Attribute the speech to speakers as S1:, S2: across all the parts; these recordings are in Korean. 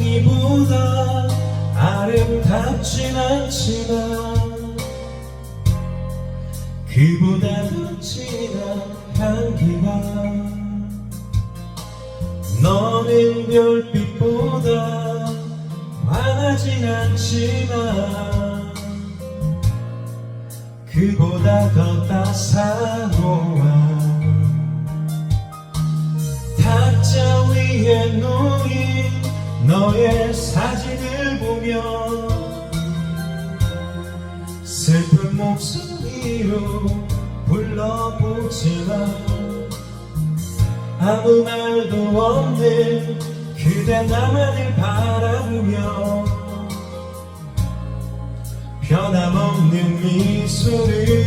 S1: 이보다 아름답진 않지만 그보다 더 진한 향기가 너는 별빛보다 환하진 않지만 그보다 더 따사로워 너의 사진을 보며 슬픈 목소리로 불러보지만 아무 말도 없는 그대 나만을 바라보며 변함없는 미소를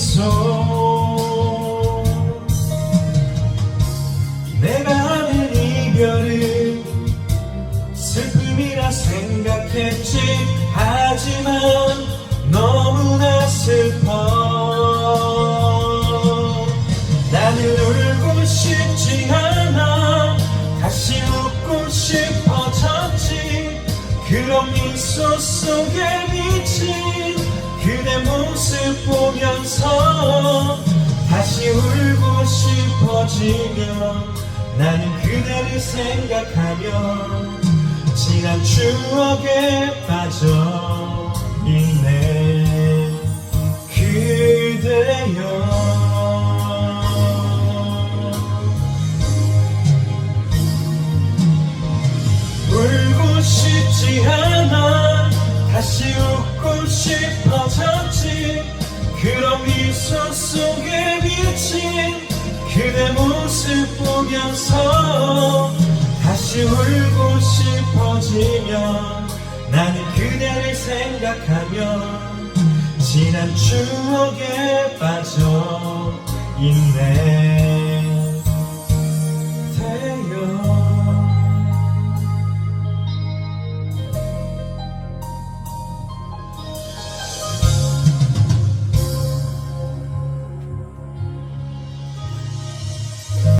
S1: 미소 내가 아는 이별은 슬픔이라 생각했지. 하지만 너무나 슬퍼. 나는 울고 싶지 않아. 다시 웃고 싶어졌지. 그런 미소 속에 비친 그대 모습 보면서 싶어지며 나는 그대를 생각하며 지난 추억에 빠져 있네. 그대여. 울고 싶지 않아 다시 웃고 싶어졌지. 그런 미소 속에 비친 보면서 다시 울고 싶어지면 나는 그대를 생각하며 지난 추억에 빠져 있네